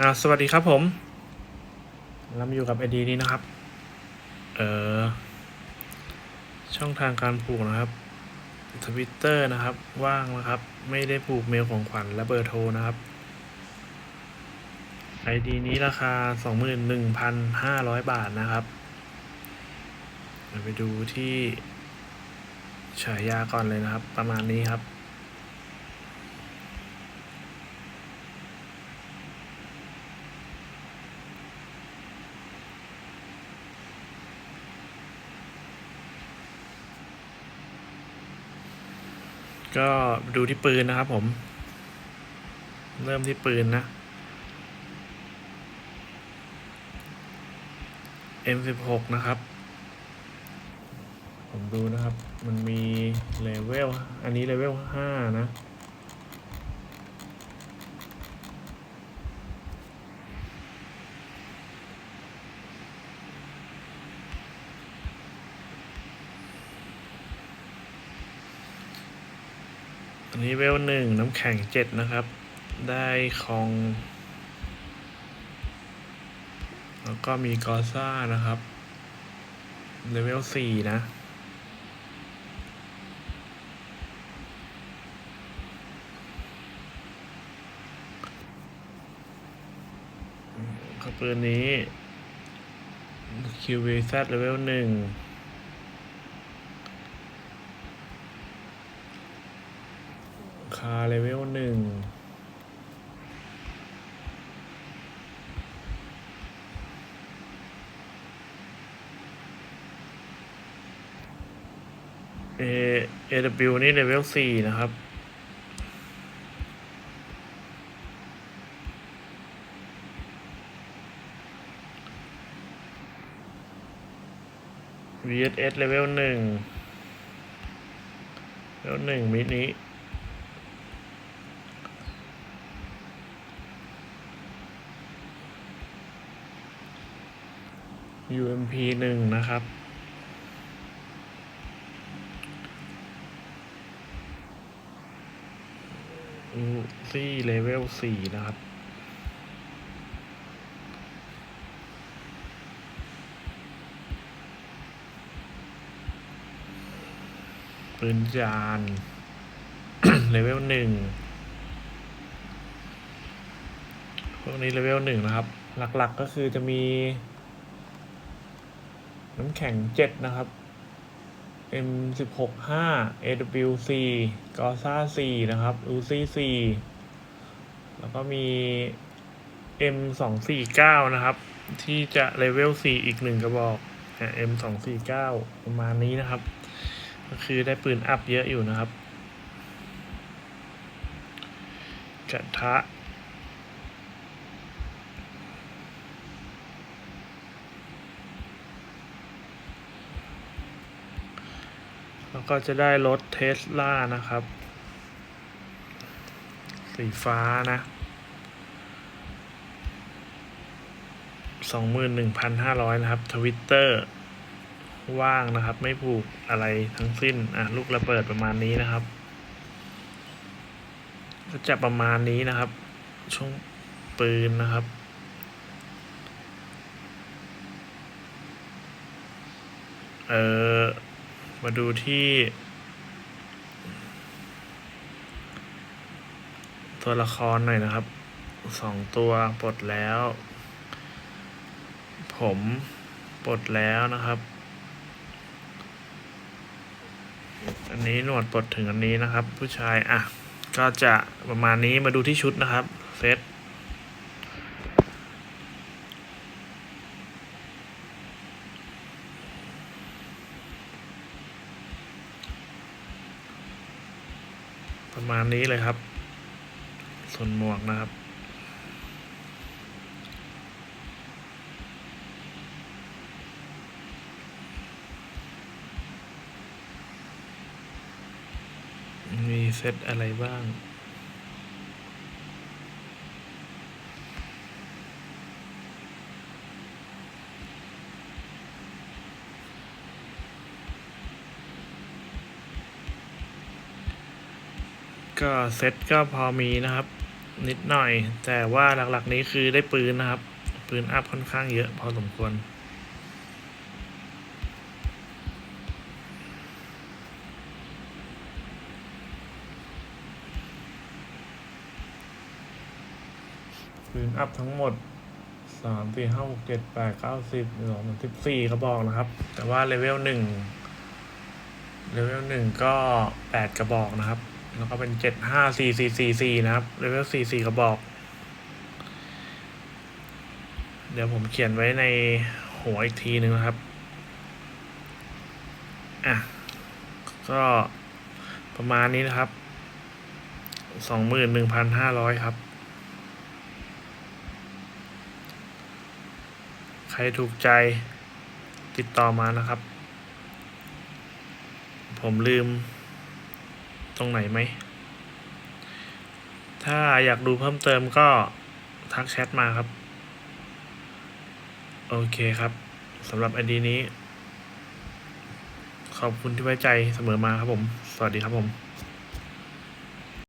อ่าสวัสดีครับผมเรามาอยู่กับไอดีนี้นะครับ เอ่อ ช่องทางการผูกนะครับทวิตเตอร์นะครับ ว่างนะครับ ไม่ได้ผูกเมลของขวัญและเบอร์โทรนะครับไอดีนี้ราคา 21,500 บาทนะครับไปดูที่ฉายาก่อนเลยนะครับ ประมาณนี้ครับ ก็ดูที่ปืนนะครับผม เริ่มที่ปืนนะ M16 นะครับ ผมดูนะครับ มันมีเลเวล อันนี้เลเวล 5 นะ อันนี้เวลหนึ่งน้ำแข็งเจ็ดนะครับ ได้คอง แล้วก็มีกอซ่านะครับเลเวลสี่นะปืนนี้ QVZ เลเวลหนึ่ง คาเลเวลหนึ่งเอ AW นี่เลเวลสี่นะครับ VSS เลเวลหนึ่งเลเวลหนึ่งมินิ UMP หนึ่งนะครับซีเลเวลสี่นะครับ ปืนจาน เลเวลหนึ่งพวกนี้เลเวลหนึ่งนะครับ หลักๆก็คือจะมี น้ำแข็งเจ็ดนะครับ M สิบหกห้า AW สี่กอซ่าสี่นะครับอูซี่สี่แล้วก็มี M สองสี่เก้านะครับ ที่จะเลเวลสี่อีกหนึ่งกระบอกอะ M สองสี่เก้าประมาณนี้นะครับ ก็คือได้ปืนอัพเยอะอยู่นะครับ กระทะ แล้วก็จะได้รถเทสลานะครับ สีฟ้านะสองหมื่นหนึ่งพันห้าร้อยนะครับทวิตเตอร์ว่างนะครับ ไม่ผูกอะไรทั้งสิ้น อะ ลูกระเบิดประมาณนี้นะครับ ก็จะประมาณนี้นะครับ ช่วงปืนนะครับเออ มาดูที่ตัวละครหน่อยนะครับสองตัวปลดแล้ว ผมปลดแล้วนะครับ อันนี้หนวดปลดถึงอันนี้นะครับ ผู้ชายอะก็จะประมาณนี้มาดูที่ชุดนะครับเซต ประมาณนี้เลยครับ ส่วนหมวกนะครับ มีเซตอะไรบ้าง ก็เซตก็พอมีนะครับ นิดหน่อย แต่ว่าหลักๆนี้คือได้ปืนนะครับ ปืนอัพค่อนข้างเยอะพอสมควรปืนอัพทั้งหมดสามสี่ห้าหกเจ็ดแปดเก้าสิบสองสิบสี่กระบอกนะครับ แต่ว่าเลเวลหนึ่งเลเวลหนึ่งก็แปดกระบอกนะครับ แล้วก็เป็นเจ็ดห้าสี่สี่สี่สี่นะครับเลเวลสี่สี่กระบอก เดี๋ยวผมเขียนไว้ในหัวอีกทีหนึ่งนะครับ อะ ก็ประมาณนี้นะครับสองหมื่นหนึ่งพันห้าร้อยครับ ใครถูกใจติดต่อมานะครับ ผมลืม ตรงไหนไหม ถ้าอยากดูเพิ่มเติมก็ทักแชทมาครับ โอเคครับสำหรับไอดีนี้ ขอบคุณที่ไว้ใจเสมอมาครับผม สวัสดีครับผม